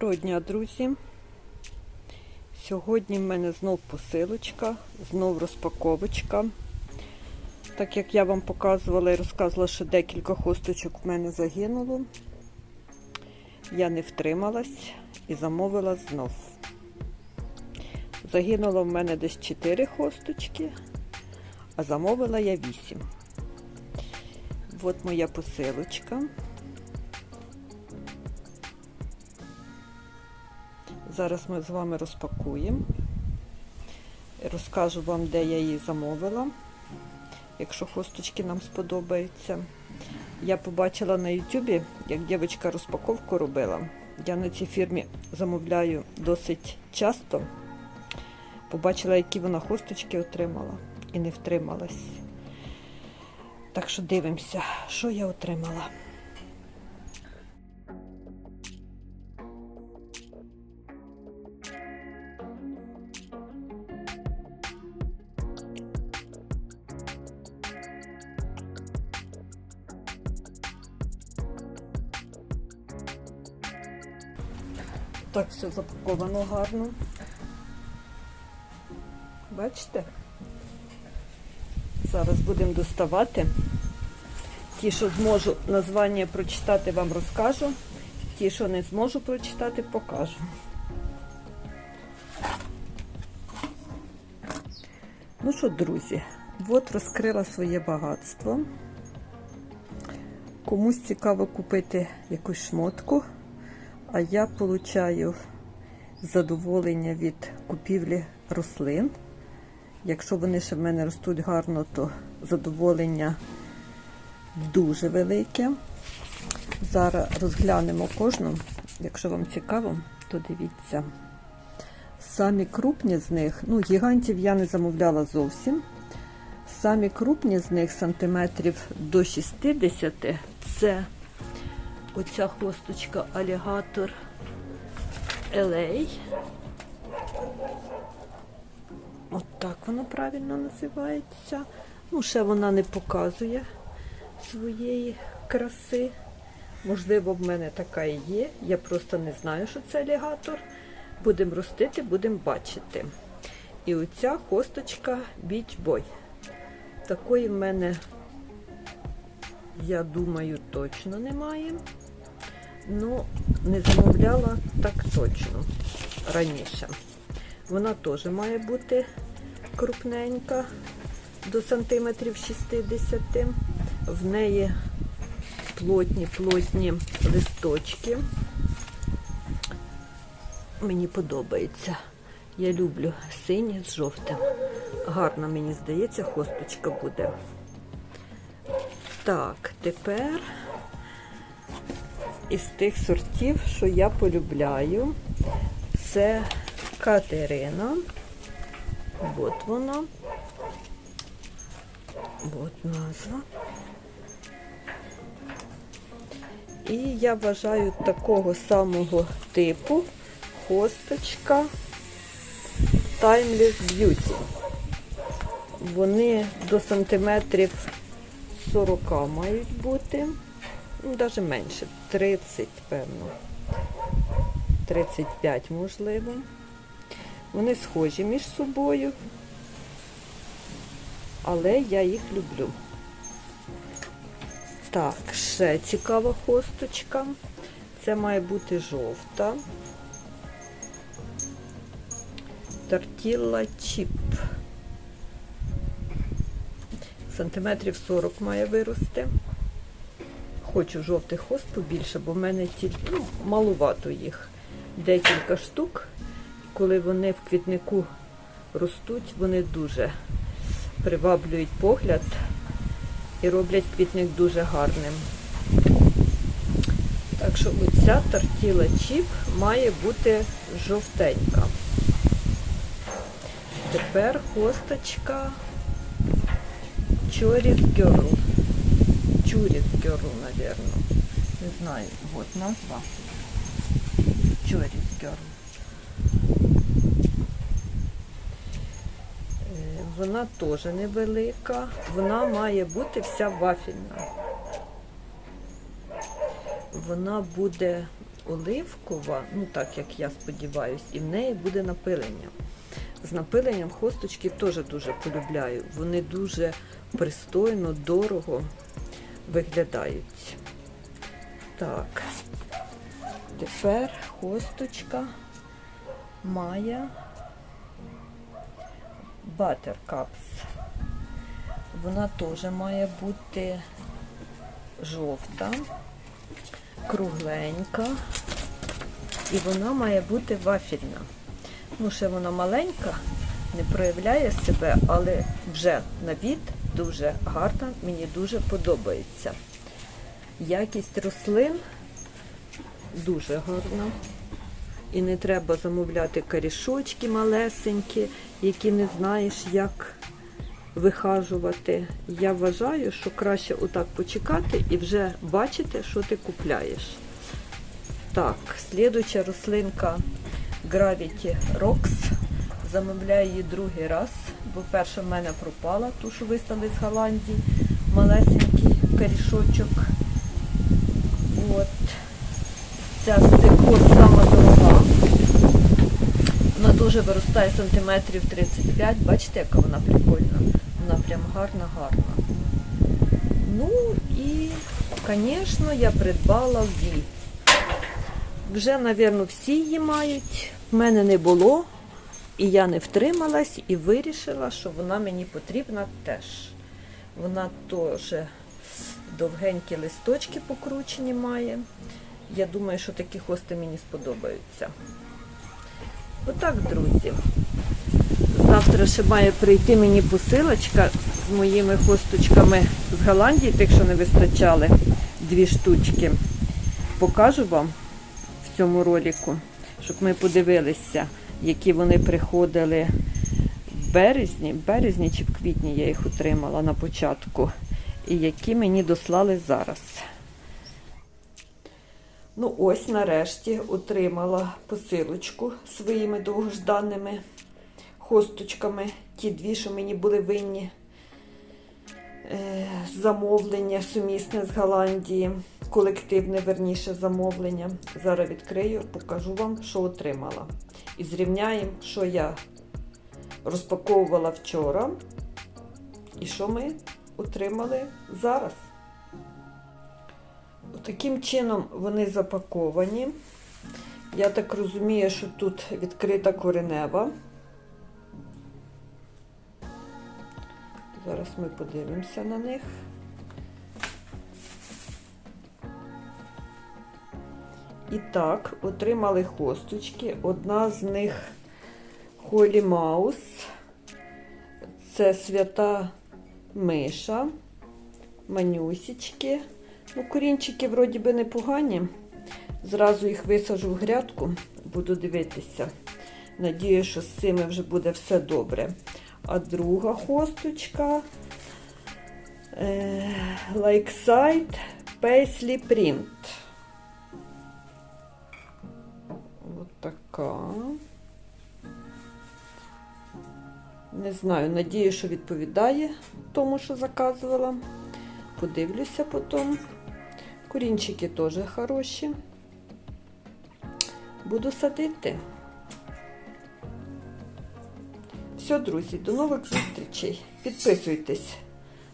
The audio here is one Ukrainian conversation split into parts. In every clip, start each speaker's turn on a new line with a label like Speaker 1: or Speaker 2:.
Speaker 1: Доброго дня, друзі! Сьогодні в мене знов посилочка, знов розпаковочка. Так як я вам показувала і розказувала, що декілька хосточок в мене загинуло, я не втрималась і замовила знов. Загинуло в мене десь 4 хосточки, а замовила я 8. От моя посилочка. Зараз ми з вами розпакуємо. Розкажу вам, де я її замовила, якщо хосточки нам сподобаються. Я побачила на Ютубі, як дівчинка розпаковку робила. Я на цій фірмі замовляю досить часто. Побачила, які вона хосточки отримала і не втрималась. Так що дивимося, що я отримала. Так все запаковано гарно. Бачите? Зараз будемо доставати. Ті, що зможу названня прочитати, вам розкажу. Ті, що не зможу прочитати, покажу. Ну що, друзі, от розкрила своє багатство. Комусь цікаво купити якусь шмотку, а я получаю задоволення від купівлі рослин. Якщо вони ще в мене ростуть гарно, то задоволення дуже велике. Зараз розглянемо кожну. Якщо вам цікаво, то дивіться. Самі крупні з них, ну, гігантів я не замовляла зовсім. Самі крупні з них сантиметрів до 60 це оця хвосточка алігатор LA. От так воно правильно називається. Ну, ще вона не показує своєї краси. Можливо, в мене така і є. Я просто не знаю, що це алігатор. Будемо ростити, будемо бачити. І оця хосточка Beach Boy. Такої в мене, я думаю, точно немає. Ну, не замовляла так точно раніше. Вона теж має бути крупненька до сантиметрів 60. В неї плотні плотні листочки. Мені подобається. Я люблю синє з жовтим. Гарно, мені здається, хосточка буде. Так, тепер із тих сортів, що я полюбляю, це Катерина. От вона. От назва. І я вважаю такого самого типу хосточка Timeless Beauty. Вони до сантиметрів 40 мають бути, ну, навіть менше, 30, певно. 35 можливо. Вони схожі між собою, але я їх люблю. Так, ще цікава хосточка. Це має бути жовта. Тортілла чіп. Сантиметрів 40 має вирости. Хочу жовтий хост побільше, бо в мене тільки ну, малувато їх. Декілька штук. Коли вони в квітнику ростуть, вони дуже приваблюють погляд і роблять квітник дуже гарним. Так що оця тортіла чіп має бути жовтенька. Тепер хосточка Чоріс Girl. Чуріс Girl, напевно. Не знаю, от назва. Чоріс Girl. Е, Вона теж невелика, вона має бути вся вафельна. Вона буде оливкова, ну так як я сподіваюся, і в неї буде напилення. З напиленням хосточки теж дуже полюбляю. Вони дуже пристойно, дорого виглядають. Так, тепер хосточка має Buttercups. Вона теж має бути жовта, кругленька, і вона має бути вафільна. Ну, ще вона маленька, не проявляє себе, але вже на від дуже гарна, мені дуже подобається. Якість рослин дуже гарна. І не треба замовляти корішочки малесенькі, які не знаєш, як вихажувати. Я вважаю, що краще отак почекати і вже бачити, що ти купляєш. Так, слідуча рослинка Gravity Rocks. Замовляю її другий раз, бо перша в мене пропала, ту, що вистали з Голландії. Малесенький корішочок. От. Ця стекло сама дорога. Вона дуже виростає сантиметрів 35. Бачите, яка вона прикольна? Вона прям гарна-гарна. Ну і, звісно, я придбала ві. Вже, мабуть, всі її мають. В мене не було. І я не втрималась і вирішила, що вона мені потрібна теж. Вона теж довгенькі листочки покручені має. Я думаю, що такі хости мені сподобаються. Отак, друзі. Завтра ще має прийти мені посилочка з моїми хосточками з Голландії, тих, що не вистачали, дві штучки. Покажу вам в цьому ролику, щоб ми подивилися, які вони приходили в березні, в березні чи в квітні я їх отримала на початку, і які мені дослали зараз. Ну, ось нарешті отримала посилочку своїми довгожданними хосточками. Ті дві, що мені були винні е, замовлення сумісне з Голландії, колективне верніше замовлення. Зараз відкрию, покажу вам, що отримала. І зрівняємо, що я розпаковувала вчора і що ми отримали зараз. Таким чином вони запаковані. Я так розумію, що тут відкрита коренева. Зараз ми подивимося на них. І так, отримали хосточки. Одна з них Холі Маус. Це свята миша, манюсічки. Ну, корінчики вроді би непогані. Зразу їх висажу в грядку, буду дивитися. Надію, що з цими вже буде все добре. А друга хосточка Lakeside Paisley Print. Така. Не знаю, надію, що відповідає тому, що заказувала. Подивлюся потім. Корінчики теж хороші. Буду садити. Все, друзі, до нових зустрічей. Підписуйтесь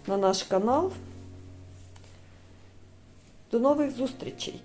Speaker 1: на наш канал. До нових зустрічей!